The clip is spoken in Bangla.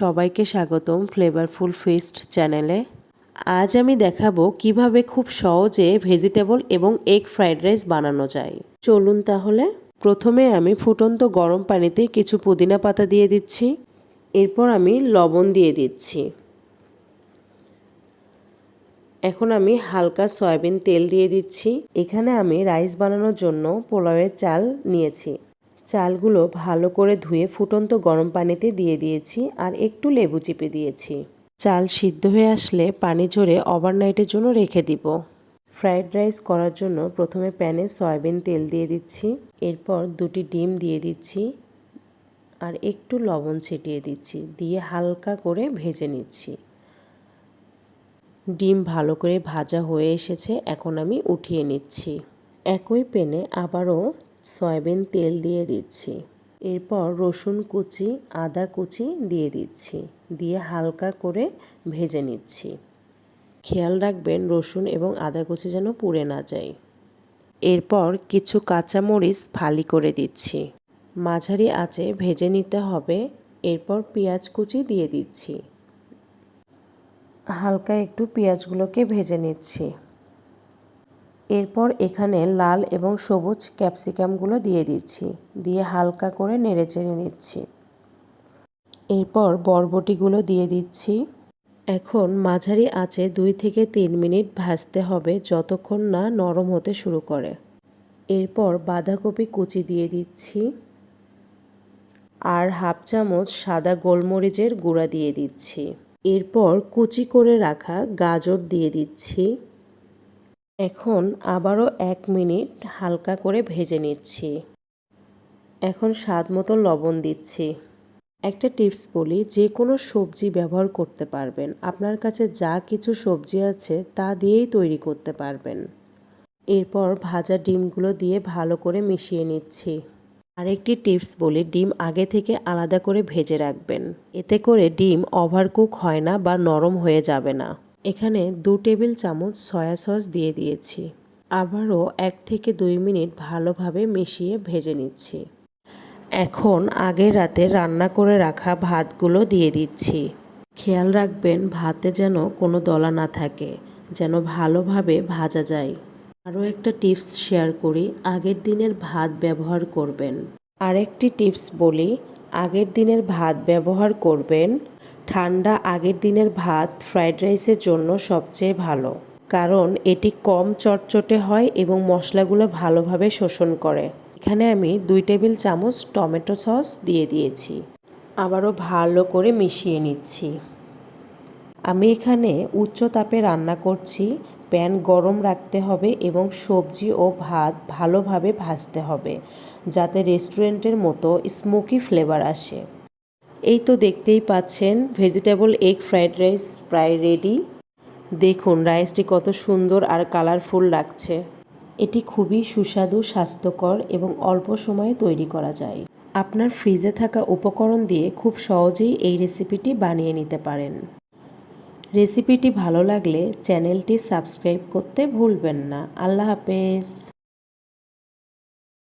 সবাইকে স্বাগতম ফ্লেভারফুল ফিস্ট চ্যানেলে আজ আমি দেখাবো কীভাবে খুব সহজে ভেজিটেবল এবং এগ ফ্রাইড রাইস বানানো যায়। চলুন তাহলে, প্রথমে আমি ফুটন্ত গরম পানিতে কিছু পুদিনা পাতা দিয়ে দিচ্ছি। এরপর আমি লবণ দিয়ে দিচ্ছি। এখন আমি হালকা সয়াবিন তেল দিয়ে দিচ্ছি। এখানে আমি রাইস বানানোর জন্য পোলাওয়ের চাল নিয়েছি। চালগুলো ভালো করে ধুয়ে ফুটন্ত গরম পানিতে দিয়ে দিয়েছি আর একটু লেবু চিপে দিয়েছি। চাল সিদ্ধ হয়ে আসলে পানি ঝরে ওভারনাইটের জন্য রেখে দিব। ফ্রাইড রাইস করার জন্য প্রথমে প্যানে সয়াবিন তেল দিয়ে দিচ্ছি, এরপর দুটি ডিম দিয়ে দিচ্ছি আর একটু লবণ ছিটিয়ে দিচ্ছি, দিয়ে হালকা করে ভেজে নিচ্ছি। ডিম ভালো করে ভাজা হয়ে এসেছে, এখন আমি উঠিয়ে নিচ্ছি। একই প্যানে আবারও সয়াবিন তেল দিয়ে দিচ্ছি। এরপর রসুন কুচি, আদা কুচি দিয়ে দিচ্ছি। দিয়ে হালকা করে ভেজে নিচ্ছি। খেয়াল রাখবেন রসুন এবং আদা কুচি যেন পুড়ে না যায়। এরপর কিছু কাঁচামরিচ ফালি করে দিচ্ছি। মাঝারি আঁচে ভেজে নিতে হবে। এরপর পেঁয়াজ কুচি দিয়ে দিচ্ছি। হালকা একটু পেঁয়াজগুলোকে ভেজে নিচ্ছি। এরপর এখানে লাল এবং সবুজ ক্যাপসিকামগুলো দিয়ে দিচ্ছি, দিয়ে হালকা করে নেড়ে চেড়ে নিচ্ছি। এরপর বরবটিগুলো দিয়ে দিচ্ছি। এখন মাঝারি আঁচে দুই থেকে তিন মিনিট ভাজতে হবে যতক্ষণ না নরম হতে শুরু করে। এরপর বাঁধাকপি কুচি দিয়ে দিচ্ছি। আর হাফ চামচ সাদা গোলমরিচের গুঁড়া দিয়ে দিচ্ছি। এরপর কুচি করে রাখা গাজর দিয়ে দিচ্ছি। এখন আবারও এক মিনিট হালকা করে ভেজে নিচ্ছি। এখন স্বাদ মতো লবণ দিচ্ছি। একটা টিপস বলি, যে কোনো সবজি ব্যবহার করতে পারবেন। আপনার কাছে যা কিছু সবজি আছে, তা দিয়েই তৈরি করতে পারবেন। এরপর ভাজা ডিমগুলো দিয়ে ভালো করে মিশিয়ে নিচ্ছি। আরেকটি টিপস বলি, ডিম আগে থেকে আলাদা করে ভেজে রাখবেন। এতে করে ডিম ওভারকুক হয় না বা নরম হয়ে যাবে না। এখানে দু টেবিল চামচ সয়া সস দিয়ে দিয়েছি। আবারও এক থেকে দুই মিনিট ভালোভাবে মিশিয়ে ভেজে নিচ্ছি। এখন আগের রাতে রান্না করে রাখা ভাতগুলো দিয়ে দিচ্ছি। খেয়াল রাখবেন ভাতে যেন কোনো দলা না থাকে, যেন ভালোভাবে ভাজা যায়। আরও একটা টিপস শেয়ার করি, আগের দিনের ভাত ব্যবহার করবেন। আরেকটি টিপস বলি, আগের দিনের ভাত ব্যবহার করবেন ঠান্ডা আগের দিনের ভাত ফ্রাইড রাইসের জন্য সবচেয়ে ভালো। কারণ এটি কম চটচটে হয় এবং মশলাগুলো ভালোভাবে শোষণ করে। এখানে আমি দুই টেবিল চামচ টমেটো সস দিয়ে দিয়েছি। আবারও ভালো করে মিশিয়ে নিচ্ছি। আমি এখানে উচ্চ তাপে রান্না করছি। প্যান গরম রাখতে হবে এবং সবজি ও ভাত ভালোভাবে ভাজতে হবে, যাতে রেস্টুরেন্টের মতো স্মোকি ফ্লেভার আসে। এই তো দেখতেই পাচ্ছেন ভেজিটেবল এগ ফ্রাইড রাইস প্রায় রেডি দেখুন রাইসটি কত সুন্দর আর কালারফুল লাগছে। এটি খুবই সুস্বাদু, স্বাস্থ্যকর এবং অল্প সময়ে তৈরি করা যায়। আপনার ফ্রিজে থাকা উপকরণ দিয়ে খুব সহজেই এই রেসিপিটি বানিয়ে নিতে পারেন। রেসিপিটি ভালো লাগলে চ্যানেলটি সাবস্ক্রাইব করতে ভুলবেন না। আল্লাহ হাফেজ।